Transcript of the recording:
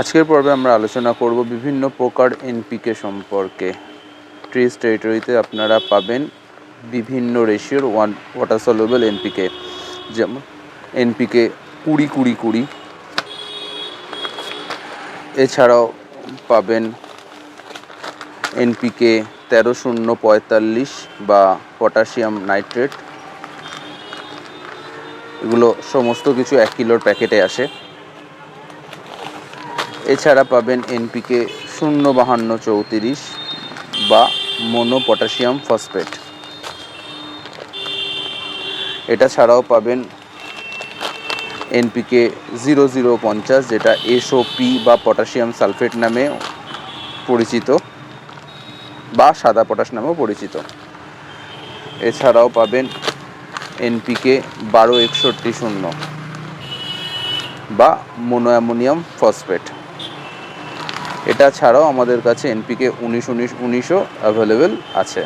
আজকের পর্বে আমরা আলোচনা করব বিভিন্ন প্রকার এনপিকে সম্পর্কে। ট্রিস টেরিটরিতে আপনারা পাবেন বিভিন্ন রেশিওর ওয়ান ওয়াটার সলিউবল এনপিকে যেমন এনপিকে কুড়ি কুড়ি কুড়ি। এছাড়াও পাবেন এনপিকে তেরো শূন্য পঁয়তাল্লিশ বা পটাশিয়াম নাইট্রেট এগুলো সমস্ত কিছু এক কিলোর প্যাকেটে আসে। এছাড়া পাবেন এনপিকে শূন্য বাহান্ন চৌত্রিশ বা মোনো পটাশিয়াম ফসফেট। এটা ছাড়াও পাবেন এনপিকে জিরো জিরো পঞ্চাশ, যেটা এসওপি বা পটাশিয়াম সালফেট নামে পরিচিত বা সাদা পটাশ নামেও পরিচিত। এছাড়াও পাবেন এনপিকে বারো একষট্টি শূন্য বা মোনো অ্যামোনিয়াম ফসফেট। এটা ছাড়াও আমাদের কাছে এনপিকে উনিশ উনিশ উনিশও অ্যাভেলেবেল আছে।